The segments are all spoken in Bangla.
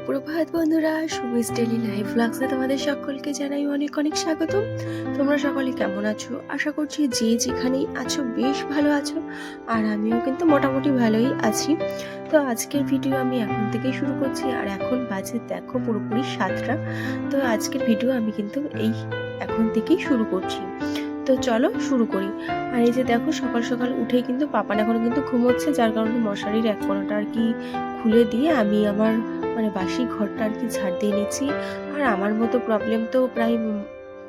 সুপ্রভাত বন্ধুরা, সুমিস ডেলি লাইফ ব্লগসে তোমাদের সকলকে জানাই অনেক অনেক স্বাগতম। তোমরা সকলে কেমন আছো? আশা করছি যে যেখানেই আছো বেশ ভালো আছো, আর আমিও কিন্তু মোটামুটি ভালোই আছি। তো আজকের ভিডিও আমি এখন থেকেই শুরু করছি, আর এখন বাজে দেখো পুরোপুরি সাতটা। তো আজকের ভিডিও আমি কিন্তু এই এখন থেকেই শুরু করছি। তো চলো শুরু করি। আর এই যে দেখো সকাল সকাল উঠেই কিন্তু পাপান এখন কিন্তু ঘুমোচ্ছে, যার কারণে মশারির এক কোণাটা আর কি খুলে দিয়ে আমি আমার বাসি ঘরটা আর কি ঝাড় দিয়ে নিচ্ছি আর আমার মতো প্রবলেম তো প্রায়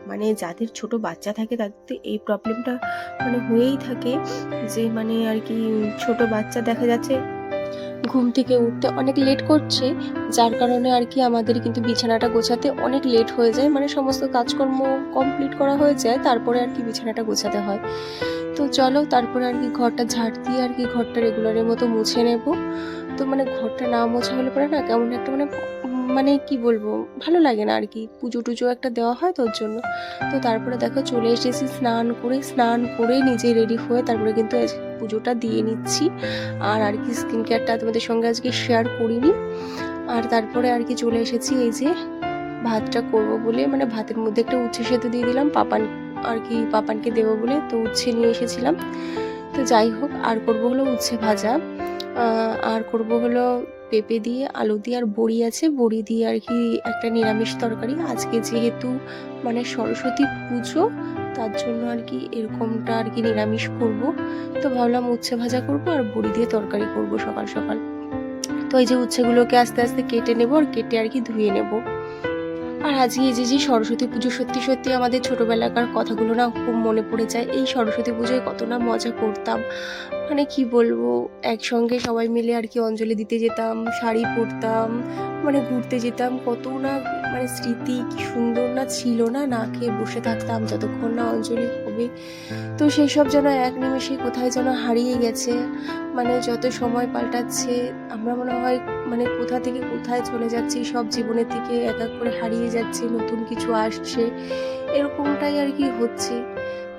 মানে যাদের ছোট বাচ্চা থাকে তাদের তো এই প্রবলেমটা মানে হয়েই থাকে যে মানে আর কি ছোট বাচ্চা দেখা যাচ্ছে ঘুম থেকে উঠতে অনেক লেট করছে, যার কারণে আর কি আমাদের কিন্তু বিছানাটা গোছাতে অনেক লেট হয়ে যায়। মানে সমস্ত কাজকর্ম কমপ্লিট করা হয়ে যায়, তারপরে আর কি বিছানাটা গোছাতে হয়। তো চলো, তারপরে আর কি ঘরটা ঝাড় দিয়ে আর কি ঘরটা রেগুলারের মতো মুছে নেব। তো মানে ঘরটা না মোছা হলে পরে না কেমন একটা মানে মানে কি বলব, ভালো লাগে না আর কি পুজো টুজো একটা দেওয়া হয় তোর জন্য। তো তারপরে দেখো চলে এসেছি স্নান করে স্নান করে নিজে রেডি হয়ে তারপরে কিন্তু পুজোটা দিয়ে নিচ্ছি। আর আর কি স্কিন কেয়ারটা তোমাদের সঙ্গে আজকে শেয়ার করিনি। আর তারপরে আর কি চলে এসেছি এই যে ভাতটা করব বলে মানে ভাতের মধ্যে একটা উচ্ছে সেতু দিয়ে দিলাম, পাপান আর কি পাপানকে দেবো বলে তো উচ্ছে নিয়ে এসেছিলাম। তো যাই হোক, আর করব হলো উচ্ছে ভাজা। আর করব হলো পেঁপে দিয়ে, আলু দিয়ে আর বড়ি আছে। বড়ি দিয়ে আর কি একটা নিরামিষ তরকারি। আজকে যেহেতু মানে সরস্বতী পুজো, তার জন্য আর কি এরকমটা আর কি নিরামিষ করব। তো ভাবলাম উচ্ছে ভাজা করব আর বড়ি দিয়ে তরকারি করব সকাল সকাল। তো এই যে উচ্ছেগুলোকে আস্তে আস্তে কেটে নেব আর কেটে আর কি ধুয়ে নেব। আর আজকে এই যে যে সরস্বতী পুজো সত্যি সত্যি আমাদের ছোটোবেলাকার কথাগুলো না খুব মনে পড়ে যায়। এই সরস্বতী পুজোয় কত না মজা করতাম। মানে কি বলব, একসঙ্গে সবাই মিলে আর কি অঞ্জলি দিতে যেতাম, শাড়ি পরতাম মানে ঘুরতে যেতাম। কত না মানে স্মৃতি কি সুন্দর না ছিল না না খেয়ে বসে থাকতাম যতক্ষণ না অঞ্জলি হবে তো সেই সব যেন এক নিমেষে কোথায় যেন হারিয়ে গেছে। মানে যত সময় পাল্টাচ্ছে, আমরা মনে হয় মানে কোথা থেকে কোথায় চলে যাচ্ছি, সব জীবনের থেকে এক এক করে হারিয়ে যাচ্ছে, নতুন কিছু আসছে, এরকমটাই আর কি হচ্ছে।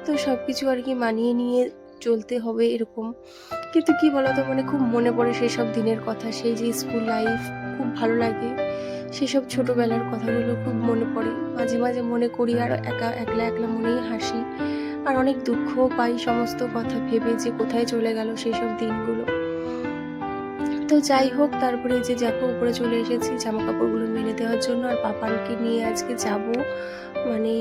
তো সব কিছু আর কি মানিয়ে নিয়ে চলতে হবে এরকম। কিন্তু কি বলতো মানে খুব মনে পড়ে সেই সব দিনের কথা, সেই যে স্কুল লাইফ খুব ভালো লাগে, সেসব ছোটবেলার কথাগুলো খুব মনে পড়ে। মাঝে মাঝে মনে করি আর একা, একলা একলা মনেই হাসি। আর অনেক দুঃখও পাই সমস্ত কথা ভেবে যে কোথায় চলে গেল সেসব দিনগুলো। তো যাই হোক, তারপরে যে দেখো, উপরে চলে এসেছি জামা কাপড়গুলো মেলে দেওয়ার জন্য। আর পাপানকে নিয়ে আজকে যাব। মানে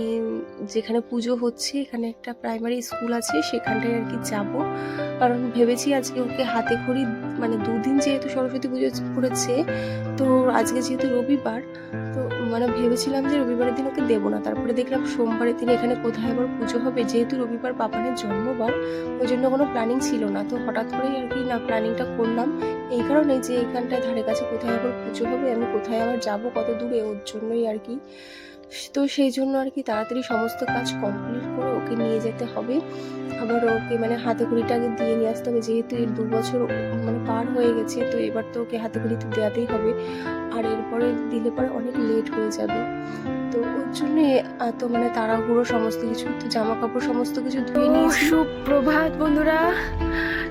যেখানে পুজো হচ্ছে, এখানে একটা প্রাইমারি স্কুল আছে, সেখানটায় আর কি যাব। কারণ ভেবেছি আজকে ওকে হাতে খড়ি মানে দুদিন যেহেতু সরস্বতী পুজো পড়েছে তো আজকে যেহেতু রবিবার, তো মানে ভেবেছিলাম যে রবিবারের দিন ওকে দেবো না। তারপরে দেখলাম সোমবারের দিন এখানে কোথায় আবার পুজো হবে? যেহেতু রবিবার পাপানের জন্মবার, ওই জন্য কোনো প্ল্যানিং ছিল না। তো হঠাৎ করেই আর কি, না প্ল্যানিংটা করলাম। এই কারণে যে এখানটায় ধারে কাছে কোথায় আবার পুজো হবে, আমি কোথায় আবার যাব, কত দূরে, ওর জন্যই আর কি। তো সেই জন্য আর কি তাড়াতাড়ি সমস্ত কাজ কমপ্লিট করে ওকে নিয়ে যেতে হবে। আবার ওকে মানে হাতে ঘড়িটা দিয়ে নিয়ে আসতে হবে, যেহেতু এর দু বছর মানে পার হয়ে গেছে, তো এবার তো ওকে হাতে ঘড়িতে দেওয়াতেই হবে। আর এরপরে দিলে পরে অনেক লেট হয়ে যাবে। তো ওর জন্যে এত মানে তাড়াহুড়ো সমস্ত কিছু তো জামা কাপড় সমস্ত কিছু ধুয়ে নিয়ে সুপ্রভাত বন্ধুরা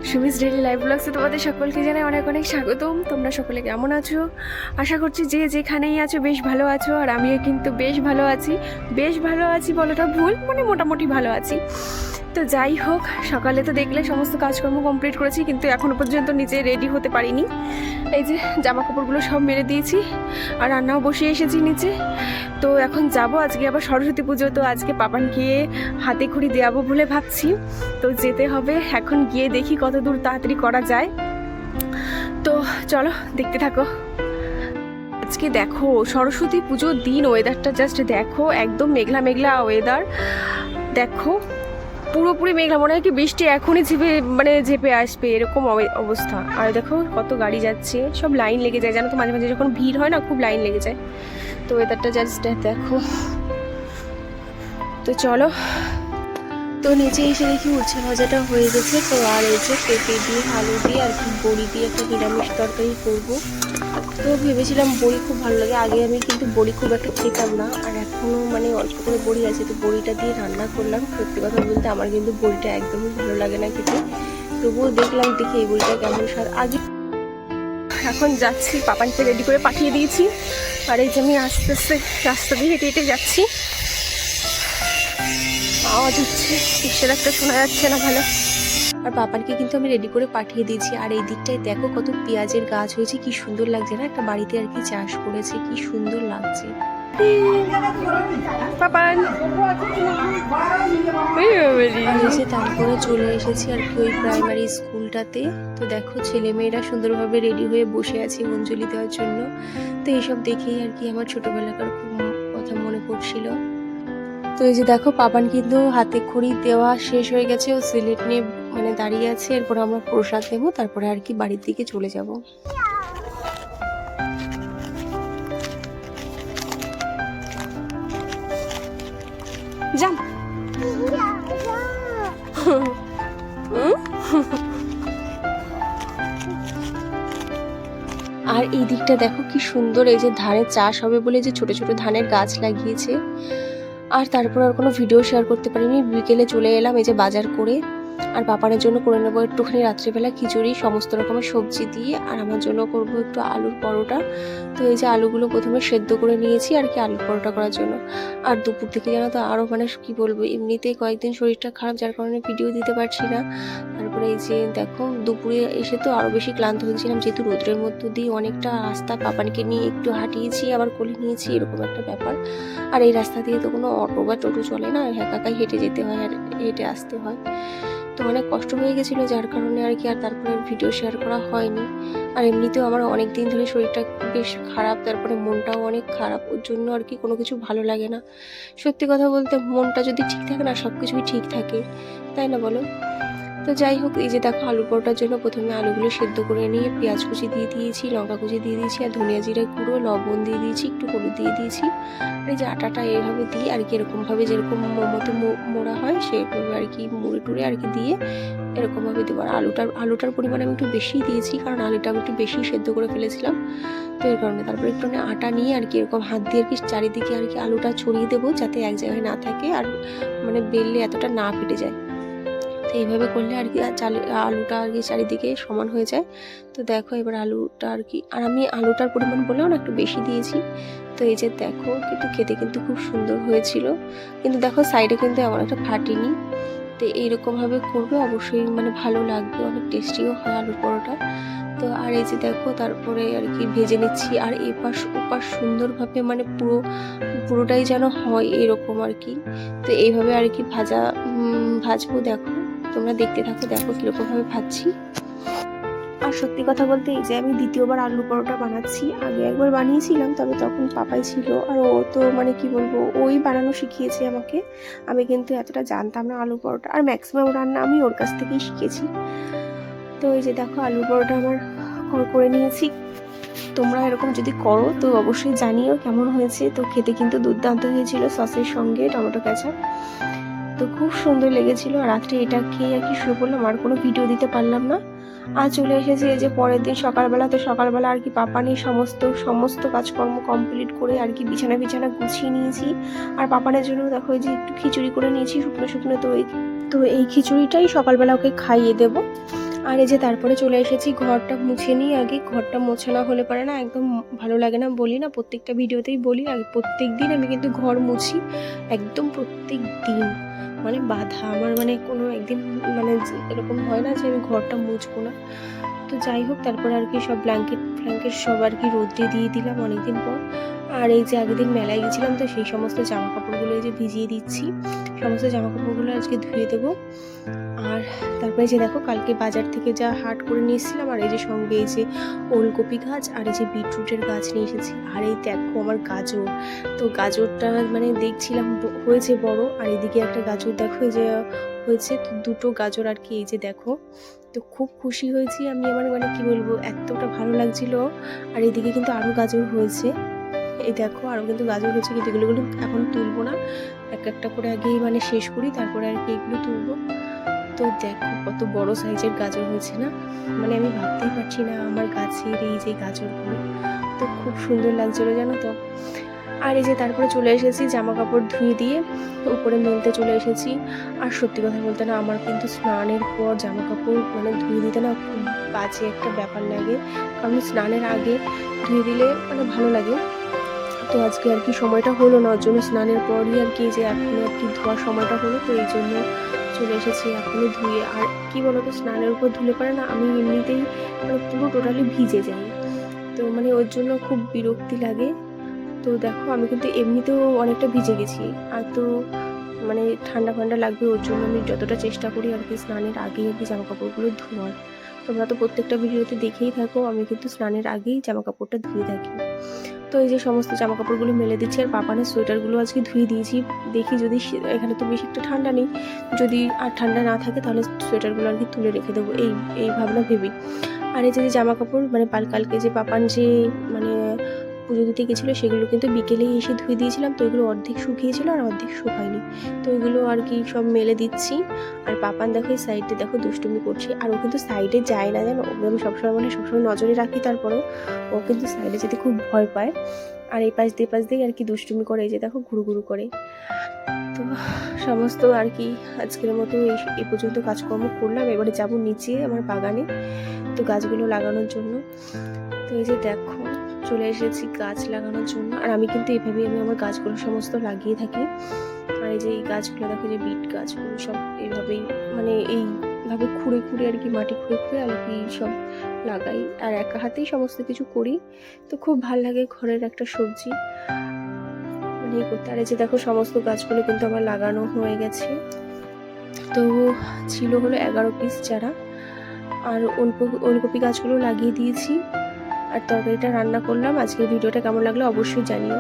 সুমিস ডেলি লাইভ ব্লগসে তোমাদের সকলকে জানাই অনেক অনেক স্বাগতম। তোমরা সকলে কেমন আছো? আশা করছি যে যেখানেই আছো বেশ ভালো আছো আর আমিও কিন্তু বেশ ভালো আছি। বেশ ভালো আছি বলাটা ভুল মানে মোটামুটি ভালো আছি। তো যাই হোক, সকালে তো দেখলে সমস্ত কাজকর্ম কমপ্লিট করেছি, কিন্তু এখনও পর্যন্ত নিজে রেডি হতে পারিনি। এই যে জামা কাপড়গুলো সব মেরে দিয়েছি, আর রান্নাও বসিয়ে এসেছি নিচে। তো এখন যাব, আজকে আবার সরস্বতী পুজো, তো আজকে পাপান গিয়ে হাতে খড়ি দেওয়াবো বলে ভাবছি। তো যেতে হবে, এখন গিয়ে দেখি কত দূর তাড়াতাড়ি করা যায়। তো চলো, দেখতে থাকো। আজকে দেখো, সরস্বতী পুজোর দিন ওয়েদারটা জাস্ট দেখো, একদম মেঘলা মেঘলা ওয়েদার দেখো পুরোপুরি মেঘলা, মনে হয় কি বৃষ্টি এখনই ঝেপে মানে ঝেপে আসবে, এরকম অবে- অবস্থা। আর দেখো কত গাড়ি যাচ্ছে, সব লাইন লেগে যায়। জানো তো, মাঝে মাঝে যখন ভিড় হয় না, খুব লাইন লেগে যায়। তো ওয়েদারটা জাস্ট দেখো। তো চলো। তো নিচে এসে দেখি উচ্ছে ভাজাটা হয়ে গেছে। তো আর এই যে পেঁপে দিয়ে, আলু দিয়ে আর কি, বড়ি দিয়ে একটা নিরামিষ তরকারি করব। তো ভেবেছিলাম বড়ি খুব ভালো লাগে। আগে আমি কিন্তু বড়ি খুব একটা খেতাম না। আর এখনও মানে অল্প করে বড়ি আছে, তো বড়িটা দিয়ে রান্না করলাম। সত্যি কথা বলতে আমার কিন্তু বড়িটা একদমই ভালো লাগে না খেতে। তবুও দেখলাম, দেখি এই বড়িটা কেমন স্বাদ। আগে এখন যাচ্ছি, পাপানকে রেডি করে পাঠিয়ে দিয়েছি। আর এই যে আমি আস্তে আস্তে রাস্তা দিয়ে হেঁটে হেঁটে যাচ্ছি। আওয়াজ হচ্ছে, কিসের একটা শোনা যাচ্ছে না ভালো। আর পাপানকে কিন্তু আমি রেডি করে পাঠিয়ে দিয়েছি। আর এই দিকটায় দেখো কত পেঁয়াজের গাছ হয়েছে কি সুন্দর লাগছে না? একটা বাড়িতে আর কি চাষ করেছে কি সুন্দর লাগছে। পাপান এসে তারপরে চলে এসেছি আর কি ওই প্রাইমারি স্কুলটাতে তো দেখো ছেলে মেয়েরা সুন্দরভাবে রেডি হয়ে বসে আছে অঞ্জলি দেওয়ার জন্য। তো এইসব দেখেই আর কি আমার ছোটবেলাকার খুব কথা মনে পড়ছিল। তো এই যে দেখো পাপান কিন্তু হাতে খড়ি দেওয়া শেষ হয়ে গেছে। ও সিলেট নিয়ে মানে দাঁড়িয়ে আছে, এরপর আমরা প্রসাদ নেব, তারপরে আর কি বাড়ির দিকে চলে যাব। যান আর এই দিকটা দেখো কি সুন্দর, এই যে ধানের চাষ হবে বলে যে ছোট ছোট ধানের গাছ লাগিয়েছে। আর তারপর আর কোনো ভিডিও শেয়ার করতে পারিনি। বিকেলে চলে এলাম এই যে বাজার করে। আর পাপানের জন্য করে নেব একটুখানি রাত্রিবেলা খিচুড়ি, সমস্ত রকমের সবজি দিয়ে, আর আমার জন্য করব একটু আলুর পরোটা। তো এই যে আলুগুলো প্রথমে সেদ্ধ করে নিয়েছি আর কি আলুর পরোটা করার জন্য। আর দুপুর থেকে জানো তো আরও মানে কী বলব, এমনিতেই কয়েকদিন শরীরটা খারাপ, যার কারণে ভিডিও দিতে পারছি না। তারপরে এই যে দেখো, দুপুরে এসে তো আরও বেশি ক্লান্ত হয়েছিলাম, যেহেতু রোদ্রের মধ্য দিয়ে অনেকটা রাস্তা পাপানকে নিয়ে একটু হাঁটিয়েছি, আবার কোলে নিয়েছি, এরকম একটা ব্যাপার। আর এই রাস্তা দিয়ে তো কোনো অটো বা টোটো চলে না একাকাই হেঁটে যেতে হয় আর হেঁটে আসতে হয়। তো অনেক কষ্ট হয়ে গেছিল, যার কারণে আর কি আর তারপরে ভিডিও শেয়ার করা হয়নি। আর এমনিতেও আমার অনেক দিন ধরে শরীরটা বেশ খারাপ, তারপরে মনটাও অনেক খারাপ, ওর জন্য আর কি কোনো কিছু ভালো লাগে না। সত্যি কথা বলতে মনটা যদি ঠিক থাকে না সব কিছুই ঠিক থাকে। তাই না বলো? তো যাই হোক, এই যে দেখো আলু পরোটার জন্য প্রথমে আলুগুলো সেদ্ধ করে নিয়ে পেঁয়াজ কুচি দিয়ে দিয়েছি, লঙ্কা কুচি দিয়ে দিয়েছি, আর ধনিয়া জিরে গুঁড়ো, লবণ দিয়ে দিয়েছি, একটু হলুদ দিয়ে দিয়েছি। আর এই যে আটাটা এইভাবে দিয়ে আর কি এরকমভাবে যেরকম মোমোতে মোড়া হয় সেরকমভাবে আর কি মুড়ে টুড়ে আর কি দিয়ে এরকমভাবে দেবো। আর আলুটার আলুটার পরিমাণ আমি একটু বেশি দিয়েছি, কারণ আলুটা আমি একটু বেশি সেদ্ধ করে ফেলেছিলাম। তো এর কারণে তারপরে একটু আটা নিয়ে আর কি এরকম হাত দিয়ে আর কি চারিদিকে আর কি আলুটা ছড়িয়ে দেবো, যাতে এক জায়গায় না থাকে আর মানে বেললে এতটা না ফেটে যায়। তো এইভাবে করলে আর কি আলুটা আর কি চারিদিকে সমান হয়ে যায়। তো দেখো এবার আলুটা আর কি, আর আমি আলুটার পরিমাণ বলেও না একটু বেশি দিয়েছি। তো এই যে দেখো, কিন্তু খেতে কিন্তু খুব সুন্দর হয়েছিল। কিন্তু দেখো সাইডে কিন্তু এমন একটা ফাটিনি। তো এইরকমভাবে করবে অবশ্যই মানে ভালো লাগবে, অনেক টেস্টিও হয় আলুর পরোটা। তো আর এই যে দেখো, তারপরে আর কি ভেজে নিচ্ছি। আর এপাশ ওপাশ সুন্দরভাবে মানে পুরো, পুরোটাই যেন হয় এরকম আর কি। তো এইভাবে আর কি ভাজা ভাজবো দেখো। তোমরা দেখতে থাকো, দেখো কীরকমভাবে ভাজছি। আর সত্যি কথা বলতে, এই যে আমি দ্বিতীয়বার আলু পরোটা বানাচ্ছি, আগে একবার বানিয়েছিলাম, তবে তখন পাপাই ছিল, আর ও তো মানে কি বলব, ওই বানানো শিখিয়েছে আমাকে। আমি কিন্তু এতটা জানতাম না আলু পরোটা, আর ম্যাক্সিমাম রান্না আমি ওর কাছ থেকেই শিখেছি। তো এই যে দেখো, আলু পরোটা আমার কর- নিয়েছি। তোমরা এরকম যদি করো, তো অবশ্যই জানিও কেমন হয়েছে। তো খেতে কিন্তু দুর্দান্ত হয়েছিল সসের সঙ্গে টমেটো কেচাপ। তো খুব সুন্দর লেগেছিল। রাত্রে এটা খেয়ে আর কি শুয়ে পড়লাম, আর কোনো ভিডিও দিতে পারলাম না। আর চলে এসেছি এই যে পরের দিন সকালবেলা, তো সকালবেলা আর কি পাপা নিয়ে সমস্ত সমস্ত কাজকর্ম কমপ্লিট করে আর কি বিছানা বিছানা গুছিয়ে নিয়েছি। আর পাপানের জন্য দেখো যে একটু খিচুড়ি করে নিয়েছি, শুকনো শুকনো তো এই তো এই খিচুড়িটাই সকালবেলা ওকে খাইয়ে দেব। আর এই যে তারপরে চলে এসেছি, ঘরটা মুছে নিই আগে। ঘরটা মোছা না হলে পারে না, একদম ভালো লাগে না বলি না, প্রত্যেকটা ভিডিওতেই বলি আর প্রত্যেক দিন আমি কিন্তু ঘর মুছি, একদম প্রত্যেক দিন মানে বাধা। আমার মানে কোনো একদিন মানে এরকম হয় না যে আমি ঘরটা মুছবো না। তো যাই হোক, তারপর আর কি সব ব্ল্যাঙ্কেট ফ্ল্যাঙ্কেট সব আর কি রোদ্রে দিয়ে দিলাম অনেকদিন পর। আর এই যে আগের দিন মেলায় গেছিলাম, তো সেই সমস্ত জামা কাপড়গুলো এই যে ভিজিয়ে দিচ্ছি। সমস্ত জামা কাপড়গুলো আজকে ধুয়ে দেবো। আর তারপরে যে দেখো, কালকে বাজার থেকে যা হাট করে নিয়ে এসেছিলাম, আর এই যে সঙ্গে এই যে ওলকপি গাছ আর এই যে বিটরুটের গাছ নিয়ে এসেছি। আর এই দেখো আমার গাজর। তো গাজরটা মানে দেখছিলাম হয়েছে বড়, আর এদিকে একটা গাজর দেখো যে হয়েছে, তো দুটো গাজর আর কি, এই যে দেখো। তো খুব খুশি হয়েছি আমি, আমার মানে কি বলব, এতটা ভালো লাগছিল। আর এদিকে কিন্তু আরও গাজর হয়েছে। এই দেখো আরও কিন্তু গাজর হয়েছে কিন্তু এগুলো কিন্তু এখন তুলবো না। এক একটা করে আগেই মানে শেষ করি, তারপরে আর কি এগুলো তুলবো। তো দেখো কত বড় সাইজের গাজর হয়েছে না? মানে আমি ভাবতেই পারছি না আমার গাছের এই যে গাজরগুলো, তো খুব সুন্দর লাগছিল জানো তো। আর এই যে তারপরে চলে এসেছি জামা কাপড় ধুয়ে দিয়ে, উপরে মেলতে চলে এসেছি। আর সত্যি কথা বলতে না, আমার কিন্তু স্নানের পর জামা কাপড় মানে ধুয়ে দিতে না খুব বাজে একটা ব্যাপার লাগে। কারণ স্নানের আগে ধুয়ে দিলে মানে ভালো লাগে। তো আজকে আর কি সময়টা হলো না, ওর জন্য স্নানের পরই আর কি যে এখন আর কি ধোয়ার সময়টা হলো, তো এই জন্য চলে এসেছি এখনই ধুয়ে। আর কি বলতো, স্নানের উপর ধুলে পারে না আমি এমনিতেই মানে পুরো টোটালি ভিজে যাই। তো মানে ওর জন্য খুব বিরক্তি লাগে। তো দেখো, আমি কিন্তু এমনিতেও অনেকটা ভিজে গেছি। আর তো মানে ঠান্ডা ফান্ডা লাগবে ওর জন্য, আমি যতটা চেষ্টা করি আর কি স্নানের আগেই আর কি জামা কাপড়গুলো ধোয়ার। তোমরা তো প্রত্যেকটা ভিডিওতে দেখেই থাকো, আমি কিন্তু স্নানের আগেই জামা কাপড়টা ধুয়ে থাকি। তো এই যে সমস্ত জামা কাপড়গুলো মেলে দিচ্ছে, আর পাপানের সোয়েটারগুলো আজকে ধুয়ে দিয়েছি। দেখি যদি এখানে তো বেশি একটা ঠান্ডা নেই। যদি আর ঠান্ডা না থাকে তাহলে সোয়েটারগুলো আর কি তুলে রেখে দেবো। এই এই ভাবনা ভেবেই। আর এই যে জামা কাপড় মানে পাল কালকে যে পাপান যে মানে পুজো দিতে গেছিল, সেগুলো কিন্তু বিকেলেই এসে ধুয়ে দিয়েছিলাম, তো এগুলো অর্ধেক শুকিয়েছিল আর অর্ধেক শুকায়নি। তো এগুলো আর কি সব মেলে দিচ্ছি। আর পাপান দেখো এই সাইডে দেখো দুষ্টুমি করছে, আর ও কিন্তু সাইডে যায় না জানো? ওকে আমি সবসময় মানে সবসময় নজরে রাখি তারপরেও ও কিন্তু সাইডে যেতে খুব ভয় পায়। আর এই পাশ দিয়ে পাশ দিয়ে আর কি দুষ্টুমি করে, এই যে দেখো ঘুরু ঘুরু করে। তো সমস্ত আর কি আজকের মতো এই এ পর্যন্ত কাজকর্ম করলাম। এবারে যাব নিচে আমার বাগানে, তো গাছগুলো লাগানোর জন্য। তো এই যে দেখো চলে এসেছি গাছ লাগানোর জন্য। আর আমি কিন্তু এইভাবেই আমি আমার গাছগুলো সমস্ত লাগিয়ে থাকি। আর এই যে এই গাছগুলো, দেখো যে বিট গাছগুলো, সব এইভাবেই মানে এইভাবে খুঁড়ে খুঁড়ে আর কি, মাটি খুঁড়ে খুঁড়ে আর কি সব লাগাই। আর একা হাতেই সমস্ত কিছু করি। তো খুব ভালো লাগে ঘরের একটা সবজি। মানে করতে। আর এই যে দেখো সমস্ত গাছগুলো কিন্তু আমার লাগানো হয়ে গেছে। তো ছিল হলো এগারো পিস চারা। আর ওলকপি ওলকপি গাছগুলো লাগিয়ে দিয়েছি। আর তরকারিটা রান্না করলাম। আজকের ভিডিওটা কেমন লাগল অবশ্যই জানিও।